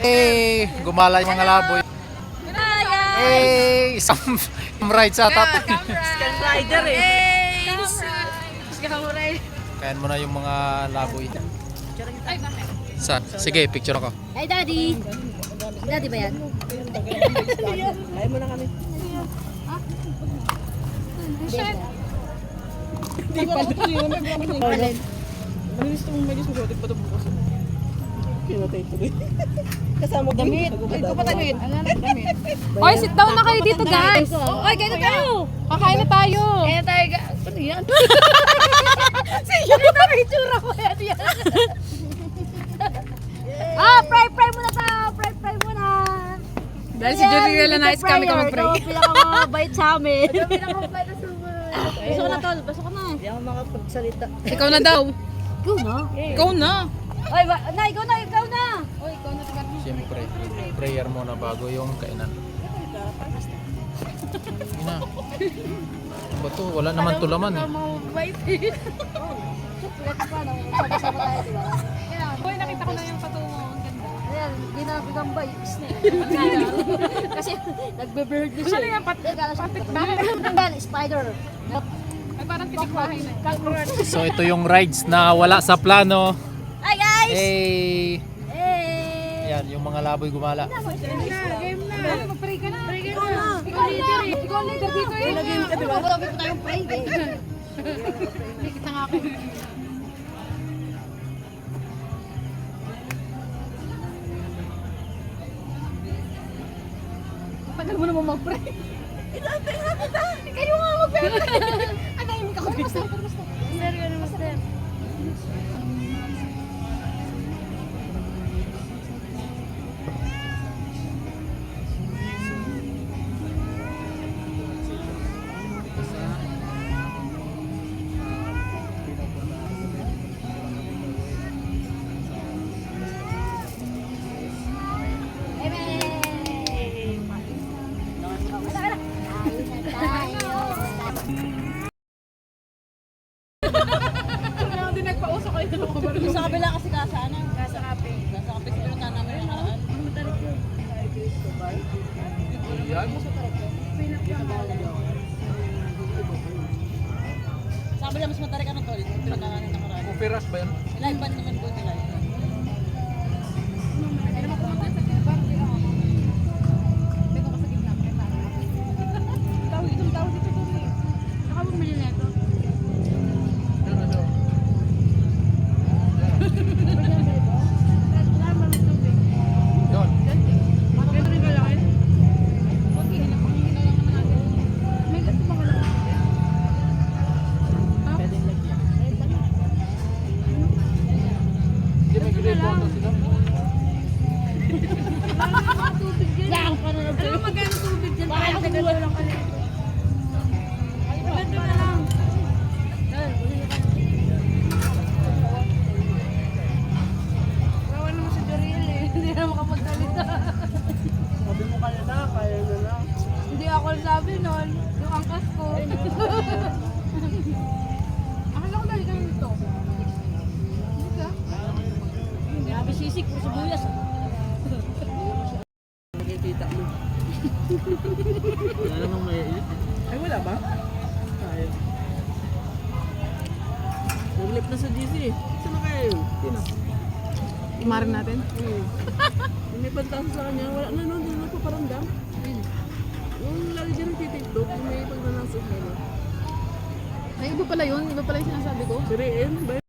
Eh, gumala yung mga laboy. Eh, isang ride sa tatay. Scan rider eh. Kayan mo na yung mga laboy. Sa, sige, picture ako. Hey, Daddy! Daddy ba yan? Ayaw mo na kami. Hindi pa ito yun. Alin? Malinis itong mo. Di pa ito bukas. Kinatay ito eh. Kasama damit. Ay, ko pa damit. Oy, sit down na kayo dito, guys. Oy, kain na tayo. Kakain na tayo. Kaya tayo ga... Ano yan? Sige, ito may tsura ko yan ah, pray, pray muna tayo. Pray, pray muna. Dahil si Juliela nice kami ka mag-pray. Ikaw pinakamabait sa amin. Ikaw pinakamabait amin. Pasok na, tol. Pasok na. Hindi ako makapagsalita. Ikaw na daw. Ikaw na. Ikaw na. Oy, ba, na, ikaw na, ikaw na. Oy, ikaw na taga. Siyempre, prayer muna bago yung kainan. Ina. Ba to? Wala naman tulaman eh. Flex pa, no? Sama-sama tayo, di ba? Oy, nakita ko na yung patungo. Ang ganda. Ayan, hindi na gagamba yung snake. Kasi nagbe-bird na siya. Ano yan? Pat- patik ba? Spider. Ay, parang pitikbahay na. So ito yung rides na wala sa plano. Guys! Eh, Hey! yan, yung mga laboy gumala. Game na. Mag-pray ka na. Ikaw na. Ikaw leader eh. Ikaw leader dito eh. Naging ka, di ba? Marami pa tayong pray eh. Nakita nga ako. Tagal mo naman mag-pray. Kayo nga mag-pray. Anahimik ako. Basta, basta. Sir, ano master? Nagpauso kayo ng mga baril. Sa kabila kasi kasa ano? Kasa kape. Kasa kape siguro na namin yung nakaraan. Ano matarik yun? Sa kabila mas matarik ano tol? Pinakanan ng nakaraan. Operas ba yan? Live band naman po nila. Hindi na makapagsalita. Sabi mo kaya na, kaya na na. Hindi ako sabi nun. Yung angkas ko. Wala namang maiilit. Ay, wala ba? Kaya. Naglip na sa GC. Na kaya yun? Sino? Imarin natin. Hmm. May pagtasa sa kanya, wala na nun, hindi na paparamdam. Yung lagi dyan nagtitiktok, yung may pagnanasok na. Ay, iba pala yun. Iba pala yung sinasabi ko. Si Rian, ba